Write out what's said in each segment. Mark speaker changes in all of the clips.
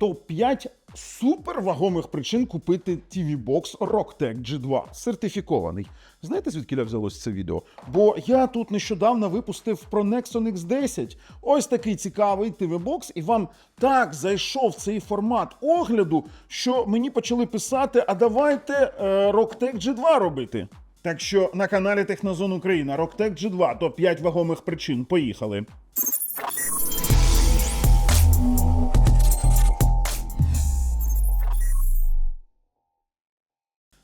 Speaker 1: топ-5 супервагомих причин купити TV Box Rocktech G2 сертифікований. Знаєте, звідки взялось це відео? Бо я тут нещодавно випустив про Nexon X10. Ось такий цікавий TV Box, і вам так зайшов цей формат огляду, що мені почали писати: а давайте е, Rocktech G2 робити. Так що на каналі Технозон Україна Rocktech G2 топ 5 вагомих причин. Поїхали.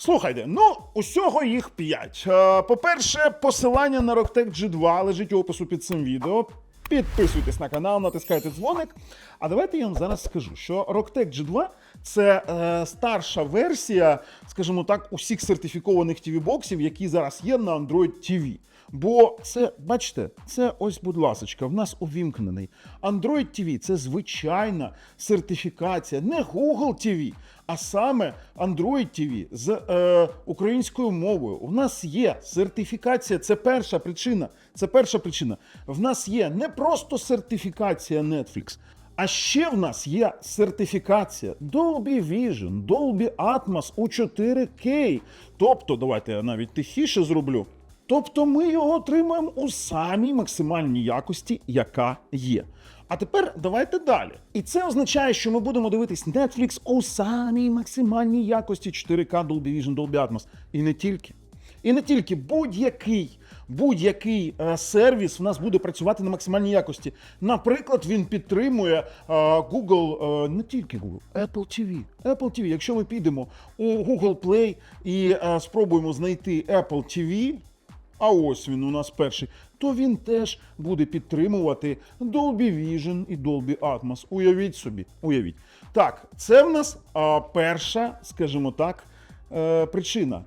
Speaker 1: Слухайте, ну усього їх п'ять. Е, По-перше, посилання на Rocktech G2 лежить у опису під цим відео. Підписуйтесь на канал, натискайте дзвоник. А давайте я вам зараз скажу, що Rocktech G2 це е, старша версія, скажімо так, усіх сертифікованих TV-боксів, які зараз є на Android TV. Бо це, бачите, це ось, будь ласочка, в нас увімкнений. Android TV це звичайна сертифікація, не Google TV, а саме Android TV з е, українською мовою. У нас є сертифікація, це перша причина. Це перша причина. В нас є не просто сертифікація Netflix, а ще в нас є сертифікація Dolby Vision, Dolby Atmos у 4K. Тобто, давайте я навіть тихіше зроблю. Тобто ми його отримуємо у самій максимальній якості, яка є. А тепер давайте далі. І це означає, що ми будемо дивитись Netflix у самій максимальній якості 4K Dolby Vision, Dolby Atmos. І не тільки. І не тільки будь-який будь-який е, сервіс в нас буде працювати на максимальній якості. Наприклад, він підтримує е, Google, е, не тільки Google, Apple TV. Apple TV. Якщо ми підемо у Google Play і е, спробуємо знайти Apple TV, а ось він у нас перший, то він теж буде підтримувати Dolby Vision і Dolby Atmos. Уявіть собі, уявіть. Так, це в нас а, перша, скажімо так, е, причина.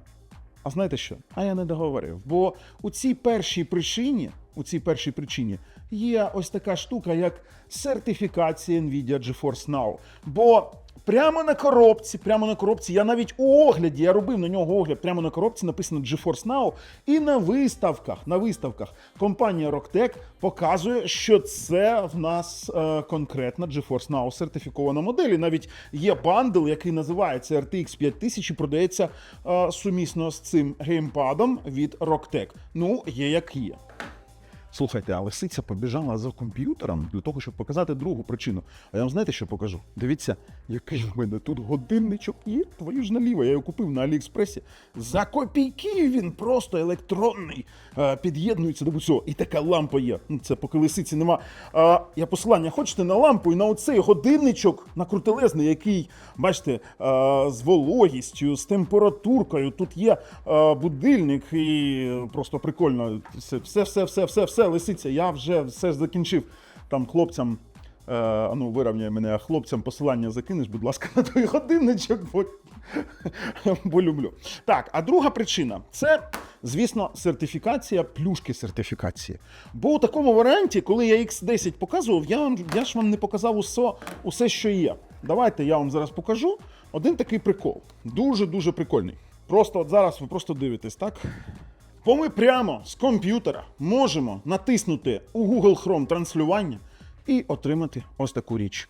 Speaker 1: А знаєте що? А я не договорив. Бо у цій першій причині, у цій першій причині є ось така штука, як сертифікація Nvidia GeForce Now. Бо прямо на коробці, прямо на коробці, я навіть у огляді, я робив на нього огляд, прямо на коробці написано GeForce Now. І на виставках, на виставках компанія Rocktech показує, що це в нас е, конкретна GeForce Now сертифікована модель. І навіть є бандл, який називається RTX 5000 і продається е, сумісно з цим геймпадом від Rocktech. Ну, є як є. Слухайте, а лисиця побіжала за комп'ютером для того, щоб показати другу причину. А я вам знаєте, що покажу? Дивіться, який в мене тут годинничок є. Твою ж наліво. Я його купив на Аліекспресі. За копійки він просто електронний. Е, Під'єднується до цього. І така лампа є. Ну, Це поки лисиці нема. А, я посилання хочете на лампу і на оцей годинничок на крутелезний, який, бачите, е, з вологістю, з температуркою. Тут є е, будильник і просто прикольно. Все, все, все, все, все, все, лисиця. Я вже все закінчив там хлопцям. Е, а ну, вирівняй мене, а хлопцям посилання закинеш, будь ласка, на той годинничок, бо, бо люблю. Так, а друга причина це, звісно, сертифікація, плюшки сертифікації. Бо у такому варіанті, коли я X10 показував, я, я ж вам не показав усе, усе, що є. Давайте я вам зараз покажу один такий прикол. Дуже-дуже прикольний. Просто от зараз ви просто дивитесь, так? Бо ми прямо з комп'ютера можемо натиснути у Google Chrome транслювання і отримати ось таку річ.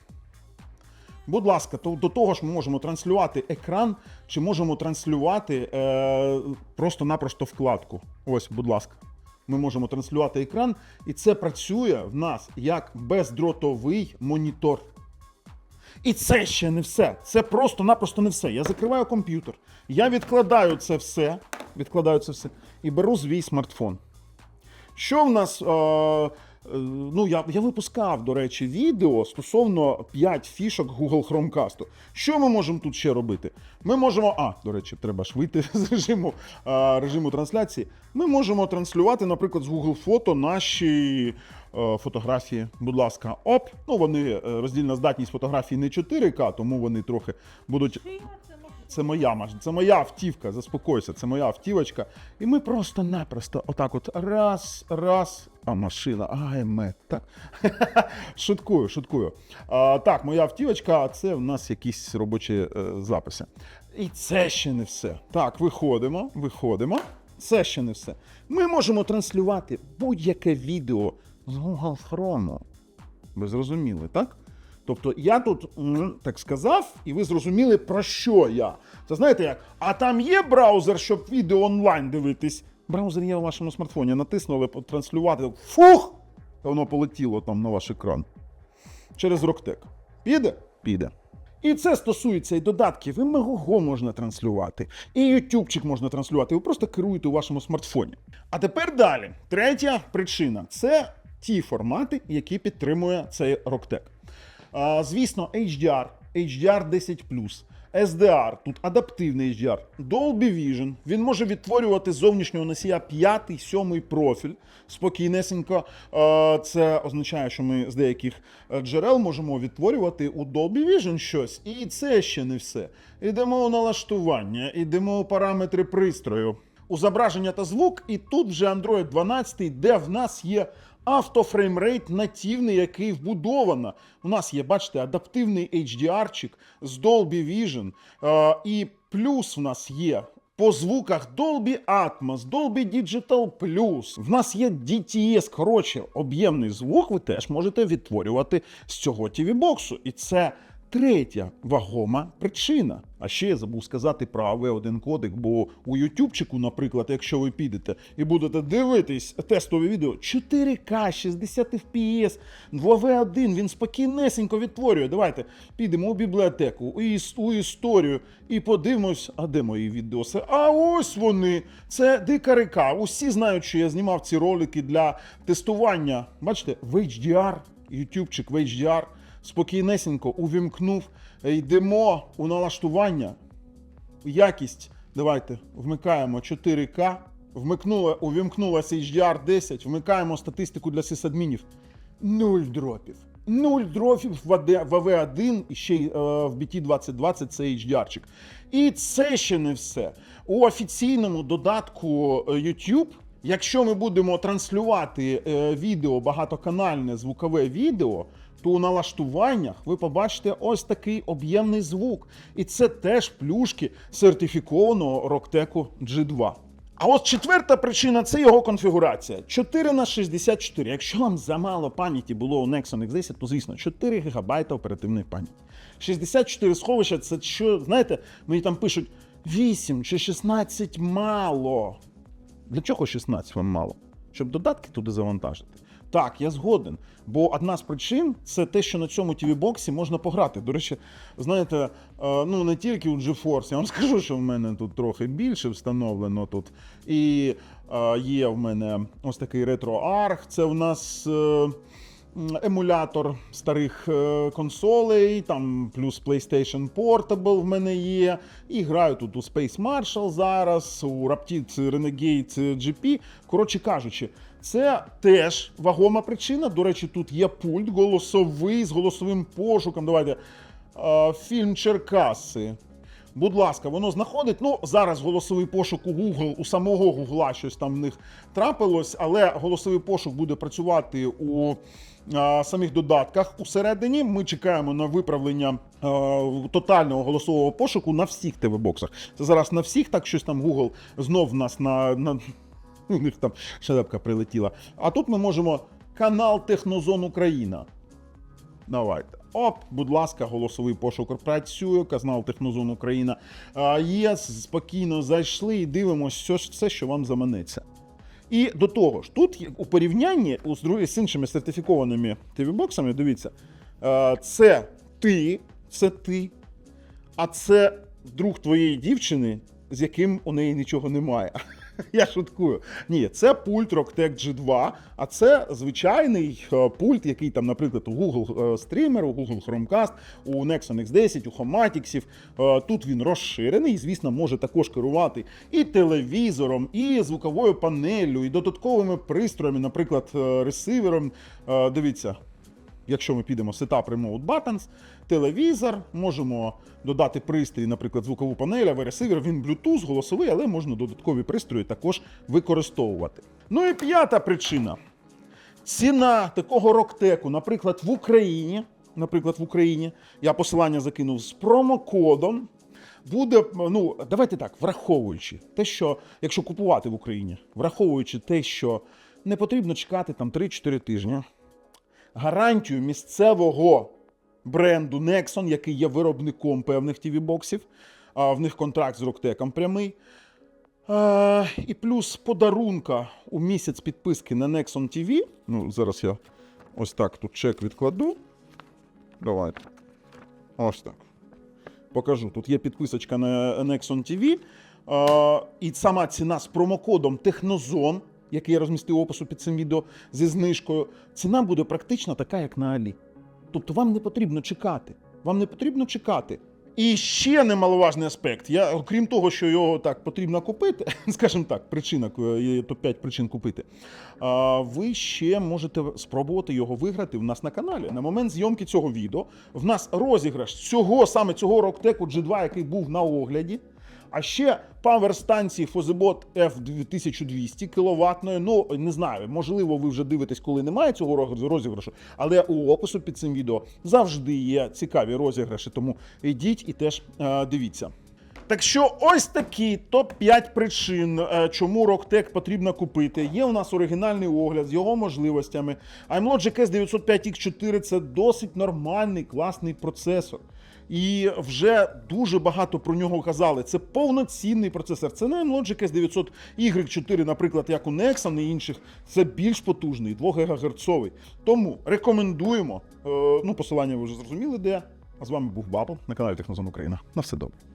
Speaker 1: Будь ласка, то до того ж ми можемо транслювати екран, чи можемо транслювати е, просто-напросто вкладку. Ось, будь ласка. Ми можемо транслювати екран, і це працює в нас як бездротовий монітор. І це ще не все. Це просто-напросто не все. Я закриваю комп'ютер, я відкладаю це все, відкладаю це все і беру свій смартфон. Що в нас? Е, е, ну, я, я випускав, до речі, відео стосовно 5 фішок Google Chromecast. Що ми можемо тут ще робити? Ми можемо. А, до речі, треба ж вийти з режиму, е, режиму трансляції. Ми можемо транслювати, наприклад, з Google Фото наші е, фотографії. Будь ласка, оп. Ну, вони роздільна здатність фотографій не 4К, тому вони трохи будуть. Це моя маш- це моя автівка, заспокойся, це моя автівочка. І ми просто-напросто отак от раз, раз. А машина, АМ, так. шуткую, шуткую. А, так, моя автівочка, а це в нас якісь робочі е, записи. І це ще не все. Так, виходимо, виходимо. Це ще не все. Ми можемо транслювати будь-яке відео з Google Chrome. Ви зрозуміли, так? Тобто я тут так сказав, і ви зрозуміли, про що я. Це знаєте як? А там є браузер, щоб відео онлайн дивитись. Браузер є у вашому смартфоні, натиснули транслювати. Фух! Та воно полетіло там на ваш екран. Через Роктек. Піде? Піде. І це стосується і додатків, і Мегого можна транслювати, і ютубчик можна транслювати. Ви просто керуєте у вашому смартфоні. А тепер далі. Третя причина це ті формати, які підтримує цей Роктек. Звісно, HDR, HDR 10 SDR, тут адаптивний HDR, Dolby Vision, він може відтворювати зовнішнього носія п'ятий, сьомий профіль спокійнесенько. Це означає, що ми з деяких е, джерел можемо відтворювати у Dolby Vision щось. І це ще не все. Йдемо у налаштування, йдемо у параметри пристрою, у зображення та звук, і тут вже Android 12, де в нас є автофреймрейт нативний, який вбудовано. У нас є, бачите, адаптивний HDR-чик з Dolby Vision. Е, і плюс в нас є по звуках Dolby Atmos, Dolby Digital Plus. В нас є DTS, коротше, об'ємний звук ви теж можете відтворювати з цього TV-боксу. І це третя вагома причина. А ще я забув сказати про AV1 кодек, бо у Ютубчику, наприклад, якщо ви підете і будете дивитись тестове відео 4К, 60 FPS, в AV1 він спокійнесенько відтворює. Давайте підемо у бібліотеку, у, у історію і подивимось, а де мої відоси? А ось вони. Це дика река. Усі знають, що я знімав ці ролики для тестування. Бачите, в HDR, Ютубчик в HDR спокійнесенько увімкнув. Йдемо у налаштування. Якість. Давайте вмикаємо 4К. Вмикнула, увімкнулася HDR 10, вмикаємо статистику для сисадмінів. Нуль дропів. Нуль дропів в AD в AV1 і ще й е, в BT 2020 це HDR-чик. І це ще не все. У офіційному додатку е, YouTube Якщо ми будемо транслювати е, відео, багатоканальне звукове відео, то у налаштуваннях ви побачите ось такий об'ємний звук. І це теж плюшки сертифікованого Rocktec G2. А от четверта причина це його конфігурація. 4 на 64. Якщо вам замало пам'яті було у Nexon X10, то звісно 4 ГБ оперативної пам'яті. 64 сховища це що, знаєте, мені там пишуть 8 чи 16 мало. Для чого 16 вам мало? Щоб додатки туди завантажити. Так, я згоден. Бо одна з причин це те, що на цьому TV-боксі можна пограти. До речі, знаєте, е, ну не тільки у GeForce, я вам скажу, що в мене тут трохи більше встановлено тут. І е, є в мене ось такий RetroArch, це в нас. е, Емулятор старих консолей, там плюс PlayStation Portable в мене є. І граю тут у Space Marshal зараз, у Rapid Renegade GP. Коротше кажучи, це теж вагома причина. До речі, тут є пульт голосовий з голосовим пошуком. Давайте фільм Черкаси. Будь ласка, воно знаходить. Ну, зараз голосовий пошук у Google, у самого Гугла щось там в них трапилось, але голосовий пошук буде працювати у а, самих додатках. Усередині ми чекаємо на виправлення а, тотального голосового пошуку на всіх ТВ-боксах. Це зараз на всіх, так щось там Google знов нас на. на у них там шелепка прилетіла. А тут ми можемо канал Технозон Україна. Давайте. Оп, будь ласка, голосовий пошук працює, канал Технозон Україна. Є, спокійно зайшли і дивимося все, що вам заманеться. І до того ж, тут у порівнянні з, іншими сертифікованими TV-боксами, дивіться, це ти, це ти, а це друг твоєї дівчини, з яким у неї нічого немає. Я шуткую. Ні, це пульт Rocktec G2, а це звичайний е, пульт, який там, наприклад, у Google е, Streamer, у Google Chromecast, у Nexon X10, у Homatics. Е, Тут він розширений, звісно, може також керувати і телевізором, і звуковою панеллю, і додатковими пристроями, наприклад, ресивером. Дивіться, Якщо ми підемо Setup Remote Buttons, телевізор, можемо додати пристрій, наприклад, звукову панель, або ресивер, він Bluetooth, голосовий, але можна додаткові пристрої також використовувати. Ну і п'ята причина. Ціна такого роктеку, наприклад, в Україні, наприклад, в Україні, я посилання закинув з промокодом. Буде, ну, давайте так, враховуючи те, що якщо купувати в Україні, враховуючи те, що не потрібно чекати там 3-4 тижні, гарантію місцевого бренду Nexon, який є виробником певних TV-боксів. А, В них контракт з Роктеком прямий. І плюс подарунка у місяць підписки на Nexon TV. Ну, зараз я ось так тут чек відкладу. Давайте. Ось так. Покажу. Тут є підписочка на Nexon TV. І сама ціна з промокодом Технозон, який я розмістив опису під цим відео зі знижкою. Ціна буде практично така, як на Алі. Тобто вам не потрібно чекати. Вам не потрібно чекати. І ще немаловажний аспект. Я, окрім того, що його так потрібно купити, скажімо так, причина, є топ-5 причин купити. Ви ще можете спробувати його виграти в нас на каналі. На момент зйомки цього відео в нас розіграш цього саме цього Роктеку G2, який був на огляді. А ще павер станції Fozebot F1200 кіловатної. Ну не знаю, можливо, ви вже дивитесь, коли немає цього розіграшу, але у опису під цим відео завжди є цікаві розіграші. Тому йдіть і теж е, дивіться. Так що ось такі топ-5 причин, е, чому Rocktech потрібно купити. Є у нас оригінальний огляд з його можливостями. iMlogic S905X4 це досить нормальний, класний процесор. І вже дуже багато про нього казали. Це повноцінний процесор. Це не Logic S900 Y4, наприклад, як у Nexon і інших. Це більш потужний, 2 ГГц. Тому рекомендуємо. Е, ну, посилання ви вже зрозуміли, де. А з вами був Бабл на каналі Технозон Україна. На все добре.